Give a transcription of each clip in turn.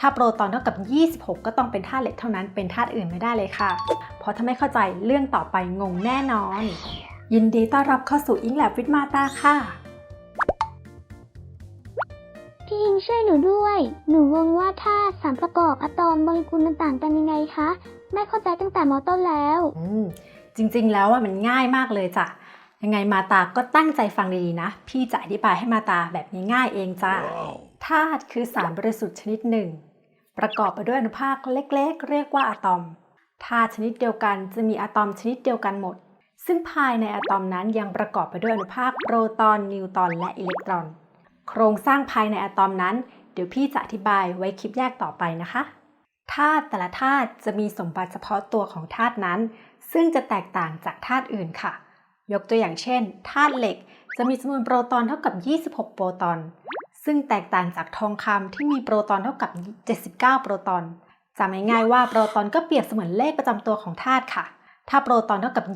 ถ้าโปรตอนเท่ากับ 26 ก็ต้องเป็นธาตุเหล็กเท่านั้นเป็นธาตุอื่นไม่ได้เลยค่ะ เพราะถ้าไม่เข้าใจเรื่องต่อไปงงแน่นอน ยินดีต้อนรับเข้าสู่อิงแลบวิทมาตาค่ะ พี่อิงช่วยหนูด้วย หนูงงว่าธาตุสารประกอบอะตอมโมเลกุลมันต่างกันยังไงคะไม่เข้าใจตั้งแต่มอต้นแล้ว อืมจริงๆ แล้วว่ามันง่ายมากเลยจ้ะ ยังไงมาตาก็ตั้งใจฟังดีๆนะ พี่จะอธิบายให้มาตาแบบง่ายๆเองจ้ะ ธาตุคือสารบริสุทธิ์ชนิดหนึ่ง ประกอบไปด้วยอนุภาคเล็กๆ เรียกว่าอะตอมธาตุชนิดเดียวกันจะมีอะตอมชนิดเดียวกันหมด ซึ่งภายในอะตอมนั้นยังประกอบไปด้วยอนุภาคโปรตอนนิวตรอนและอิเล็กตรอน โครงสร้างภายในอะตอมนั้น เดี๋ยวพี่จะอธิบายไว้คลิปแยกต่อไปนะคะธาตุแต่ละธาตุจะมีสมบัติเฉพาะตัวของธาตุนั้น ซึ่งจะแตกต่างจากธาตุอื่นค่ะ ยกตัวอย่างเช่นธาตุเหล็กจะมีจำนวนโปรตอนเท่ากับ 26 โปรตอน ซึ่งแตกต่างจากทองคำที่มีโปรตอนเท่ากับ 79 โปรตอนจำง่ายๆว่าโปรตอนก็เปรียบเสมือนเลขประจำตัวของธาตุค่ะ ถ้าโปรตอนเท่ากับ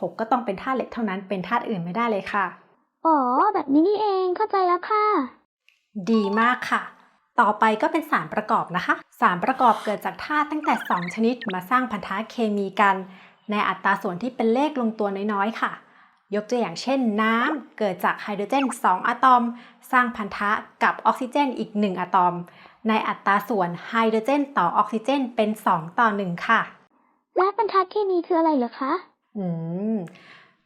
26 ก็ต้องเป็นธาตุเหล็กเท่านั้นเป็นธาตุอื่นไม่ได้เลยค่ะ อ๋อ แบบนี้นี่เองเข้าใจแล้วค่ะ ดีมากค่ะ ต่อไปก็เป็นสารประกอบนะคะ สารประกอบเกิดจากธาตุตั้งแต่ 2 ชนิดมาสร้างพันธะเคมีกัน ในอัตราส่วนที่เป็นเลขลงตัวน้อยๆค่ะ ยกตัวอย่างเช่นน้ำเกิดจากไฮโดรเจน 2 อะตอม สร้างพันธะกับออกซิเจนอีก 1 อะตอม ในอัตราส่วนไฮโดรเจนต่อออกซิเจนเป็น 2 ต่อ 1 ค่ะ และบรรทัดเคมีคืออะไรเหรอคะ อืม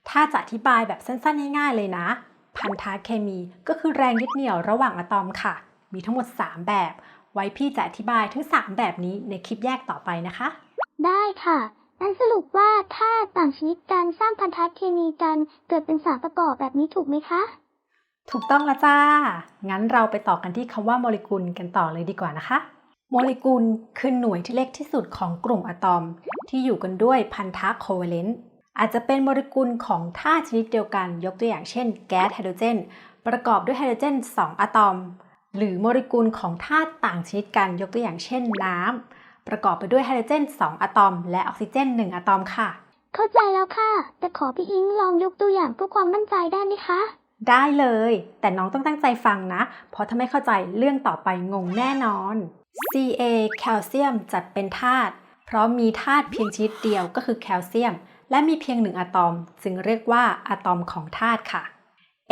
ถ้าจะอธิบายแบบสั้นๆ ง่ายๆ เลยนะ พันธะเคมีก็คือแรงยึดเหนี่ยวระหว่างอะตอมค่ะ มีทั้งหมด 3 แบบ ไว้พี่จะอธิบายทั้ง 3 แบบนี้ในคลิปแยกต่อไปนะคะ ได้ค่ะ นั่นสรุปว่าธาตุต่างชนิดกันสร้างพันธะเคมีกันเกิดเป็นสารประกอบแบบนี้ถูกไหมคะ ถูกต้องละจ้า งั้นเราไปต่อกันที่คำว่าโมเลกุลกันต่อเลยดีกว่านะคะ โมเลกุลคือหน่วยที่เล็กที่สุดของกลุ่มอะตอม ที่อยู่กันด้วยพันธะโคเวเลนต์อาจจะเป็นโมเลกุลของธาตุชนิดเดียวกัน ยกตัวอย่างเช่น แก๊สไฮโดรเจน ประกอบด้วยไฮโดรเจน 2 อะตอม หรือโมเลกุลของธาตุต่างชนิดกัน ยกตัวอย่างเช่น น้ำ ประกอบไปด้วยไฮโดรเจน 2 อะตอม และออกซิเจน 1 อะตอมค่ะ เข้าใจแล้วค่ะ แต่ขอพี่อิงลองยกตัวอย่างเพื่อความมั่นใจได้ไหมคะ ได้เลย แต่น้องต้องตั้งใจฟังนะ เพราะถ้าไม่เข้าใจเรื่องต่อไปงงแน่นอน Ca แคลเซียมจัดเป็นธาตุเพราะมีธาตุเพียงชนิดเดียวก็คือแคลเซียม และมีเพียงหนึ่งอะตอม จึงเรียกว่าอะตอมของธาตุค่ะ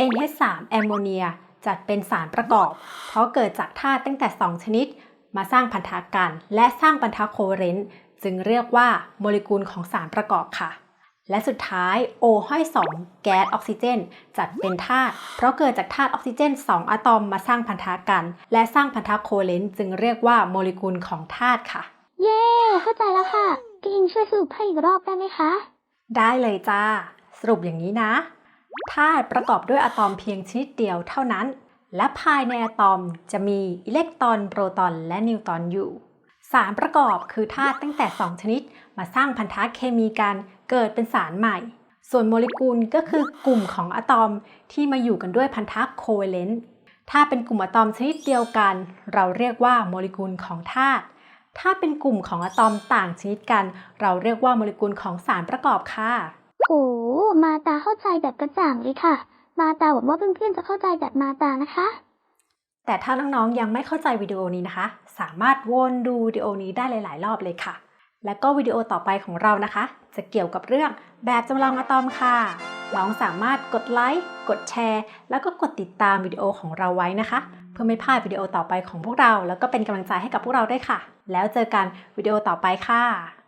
NH3 แอมโมเนียจัดเป็นสารประกอบ เพราะเกิดจากธาตุตั้งแต่ 2 ชนิด มาสร้างพันธะกัน และสร้างพันธะโคเวเลนต์จึงเรียกว่าโมเลกุลของสารประกอบค่ะ และสุดท้าย O ห้อย2แก๊สออกซิเจน จัดเป็นธาตุเพราะเกิดจากธาตุออกซิเจน 2 อะตอมมาสร้างพันธะกัน และสร้างพันธะโคเวเลนต์จึงเรียกว่าโมเลกุลของธาตุค่ะ เย้ เข้าใจแล้วค่ะพี่อิงช่วยสรุปให้อีกรอบได้ไหมคะ ได้เลยจ้า สรุปอย่างนี้นะธาตุประกอบด้วยอะตอมเพียงชนิดเดียวเท่านั้น และภายในอะตอมจะมีอิเล็กตรอนโปรตอนและนิวตรอนอยู่ สารประกอบคือธาตุตั้งแต่ 2 ชนิด มาสร้างพันธะเคมีกันเกิดเป็นสารใหม่ ส่วนโมเลกุลก็คือกลุ่มของอะตอมที่มาอยู่กันด้วยพันธะโคเวเลนต์ถ้าเป็นกลุ่มอะตอมชนิดเดียวกัน เราเรียกว่าโมเลกุลของธาตุถ้าเป็นกลุ่มของอะตอมต่างชนิดกัน เราเรียกว่าโมเลกุลของสารประกอบค่ะโหมาตาเข้าใจแบบกระจ่างเลยค่ะ มาตาหวังว่าเพื่อนๆจะเข้าใจแบบมาตานะคะ แต่ถ้าน้องๆยังไม่เข้าใจวิดีโอนี้นะคะ สามารถวนดูวิดีโอนี้ได้หลาย ๆ รอบเลยค่ะ แล้วก็วิดีโอต่อไปของเรานะคะ จะเกี่ยวกับเรื่องแบบจำลองอะตอมค่ะ น้องสามารถกดไลค์ กดแชร์ แล้วก็กดติดตามวิดีโอของเราไว้นะคะ เพื่อไม่พลาดวิดีโอต่อไปของพวกเรา แล้วก็เป็นกำลังใจให้กับพวกเราด้วยค่ะ แล้วเจอกันวิดีโอต่อไปค่ะ